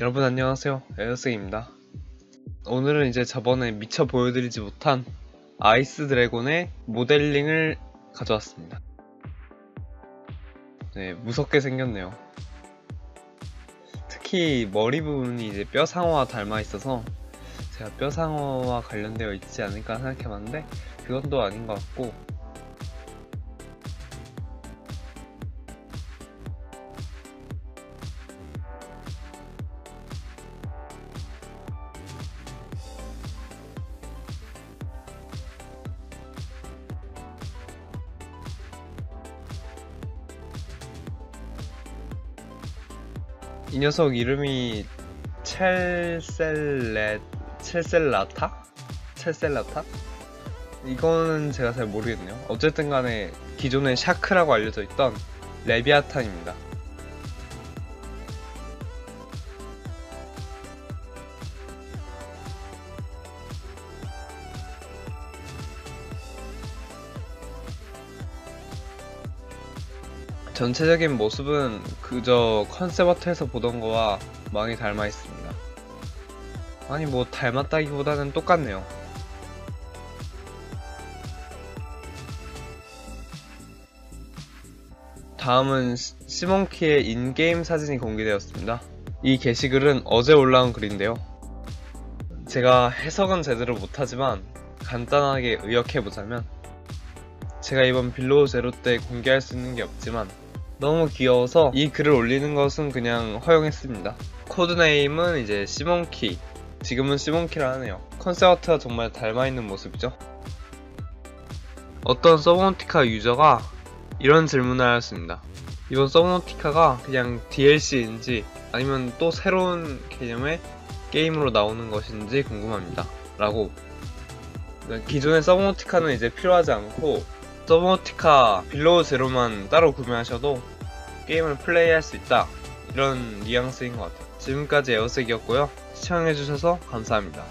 여러분 안녕하세요. 에어스입니다. 오늘은 이제 저번에 미처 보여드리지 못한 아이스 드래곤의 모델링을 가져왔습니다. 네 무섭게 생겼네요. 특히 머리 부분이 이제 뼈상어와 닮아 있어서 제가 뼈상어와 관련되어 있지 않을까 생각해봤는데 그건 또 아닌 것 같고 이 녀석 이름이 첼셀렛 첼셀라타? 첼셀라타? 이거는 제가 잘 모르겠네요. 어쨌든 간에 기존에 샤크라고 알려져 있던 레비아탄입니다. 전체적인 모습은 그저 컨셉 아트에서 보던 거와 많이 닮아 있습니다. 아니 뭐 닮았다기보다는 똑같네요. 다음은 시- 시몬키의 인게임 사진이 공개되었습니다. 이 게시글은 어제 올라온 글인데요. 제가 해석은 제대로 못하지만 간단하게 의역해보자면 제가 이번 빌로우 제로 때 공개할 수 있는 게 없지만 너무 귀여워서 이 글을 올리는 것은 그냥 허용했습니다. 코드네임은 이제 시몬키. 지금은 시몬키라 하네요. 컨셉 아트가 정말 닮아있는 모습이죠. 어떤 서브노티카 유저가 이런 질문을 하였습니다. 이번 서브노티카가 그냥 DLC인지 아니면 또 새로운 개념의 게임으로 나오는 것인지 궁금합니다. 라고. 기존의 서브노티카는 이제 필요하지 않고 서브노티카 빌로우 제로만 따로 구매하셔도 게임을 플레이할 수 있다. 이런 뉘앙스인 것 같아요. 지금까지 에어색이었고요. 시청해주셔서 감사합니다